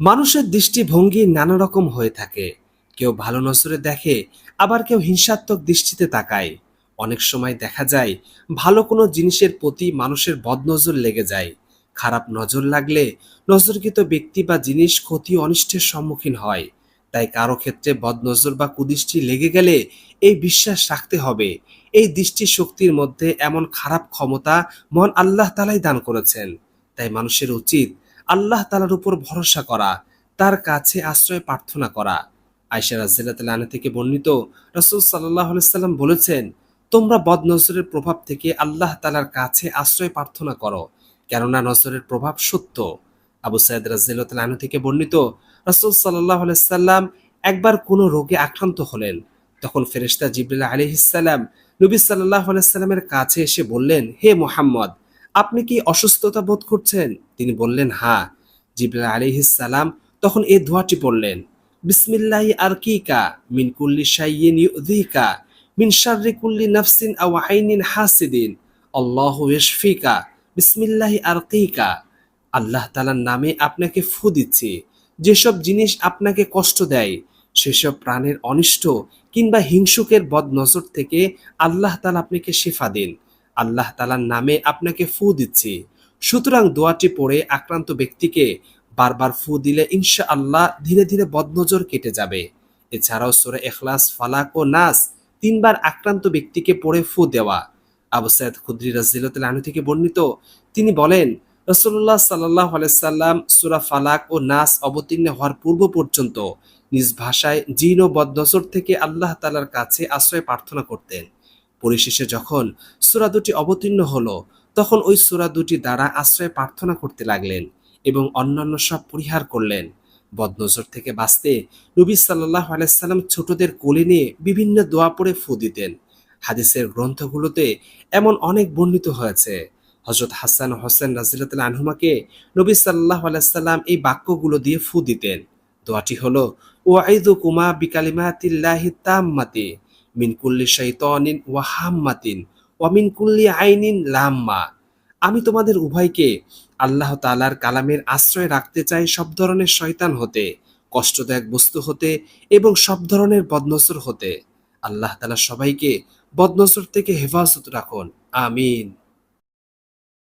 মানুষের দৃষ্টিভঙ্গি নানা রকম হয়ে থাকে। কেউ ভালো নজরে দেখে, আবার কেউ হিংসাত্মক দৃষ্টিতে তাকায়। অনেক সময় দেখা যায়, ভালো কোনো জিনিসের প্রতি মানুষের বদনজর লেগে যায়। খারাপ নজর লাগলে নজরকৃত ব্যক্তি বা জিনিস ক্ষতি অনিষ্টের সম্মুখীন হয়। তাই কারও ক্ষেত্রে বদনজর বা কুদৃষ্টি লেগে গেলে এই বিশ্বাস রাখতে হবে। এই দৃষ্টি শক্তির মধ্যে এমন খারাপ ক্ষমতা মন আল্লাহ তালাই দান করেছেন। তাই মানুষের উচিত আল্লাহ তালার উপর ভরসা করা, তার কাছে আশ্রয় প্রার্থনা করা। আয়সা রাজিল্লাহ আনা থেকে বর্ণিত রসুল সাল্লাহ সাল্লাম বলেছেন, তোমরা বদ নজরের প্রভাব থেকে আল্লাহ তালার কাছে আশ্রয় প্রার্থনা করো, কেননা নজরের প্রভাব সত্য। আবু সাইদ রাজিল্লাহ আনু থেকে বর্ণিত রসুল সাল্লাহ সাল্লাম একবার কোনো রোগে আক্রান্ত হলেন। তখন ফেরেশতা জিবরিল আলিহিসাল্লাম নবী সাল্লাহ সাল্লামের কাছে এসে বললেন, হে মোহাম্মদ আপনি কি অসুস্থতা বোধ করছেন? তিনি বললেন হ্যাঁ জিবরাল আলিহিসাল্লাম তখন এ দোয়াটি পড়লেন, বিসমিল্লাহি আরকিকা মিন কুল্লি শাইয়িন ইউযিকা মিন শাররি কুল্লি নাফসিন আও আইনিন হাসিদিন। ইয়াশফিকা বিসমিল্লাহি আরকিকা। আল্লাহ তাআলার নামে আপনাকে ফু দিচ্ছি। যেসব জিনিস আপনাকে কষ্ট দেয়, সেসব প্রাণের অনিষ্ট কিংবা হিংসুকের বদনজর থেকে আল্লাহ তালা আপনাকে শিফা দিন। আল্লাহ তালার নামে আপনাকে ফু দিচ্ছি। সুতরাং দোয়াটি পড়ে আক্রান্ত ব্যক্তিকে বারবার ফু দিলে ইনশা আল্লাহ ধীরে ধীরে বদনজর কেটে যাবে। এছাড়াও সোরে এখলাস ফালাক ও নাস তিনবার আক্রান্ত ব্যক্তিকে পড়ে ফু দেওয়া। আবু সৈয়দ খুদ্রি রাজিল্লাহ আনু থেকে বর্ণিত, তিনি বলেন রসুল্লাহ সাল্লাহ আলাইসাল্লাম সুরা ফালাক ও নাস অবতীর্ণ হওয়ার পূর্ব পর্যন্ত নিজ ভাষায় জিন ও বদনজর থেকে আল্লাহ তালার কাছে আশ্রয় প্রার্থনা করতেন। পরিশেষে যখন সুরা দুটি অবতীর্ণ হলো, তখন ওই সুরা দুটি দ্বারা আশ্রয় প্রার্থনা করতে লাগলেন এবং অন্যান্য সব পরিহার করলেন। বদনজর থেকে বাঁচতে নবী সাল্লাহ আলাইসাল্লাম ছোটদের কোলে নিয়ে বিভিন্ন দোয়া পড়ে ফু দিতেন। হাদিসের গ্রন্থগুলোতে এমন অনেক বর্ণিত হয়েছে। হজরত হাসান হোসেন রাজিলাতুল আনহুমাকে নবী সাল্লাহ আলাইসাল্লাম এই বাক্যগুলো দিয়ে ফু দিতেন। দোয়াটি হলো ওয়াইদু কুমা বিকালিমাতিল্লাহি তাম্মাতি। মিন কুল্লি শৈতনিন ওয়াহাম্মাতিন ওয়ামিন কুল্লি আইনিন লাম্মা। আমি তোমাদের উভয়কে আল্লাহ তালার কালামের আশ্রয় রাখতে চাই সব ধরনের শয়তান হতে, কষ্টদায়ক বস্তু হতে এবং সব ধরনের বদনসর হতে। আল্লাহ তালা সবাইকে বদনসর থেকে হেফাজত রাখুন। আমিন।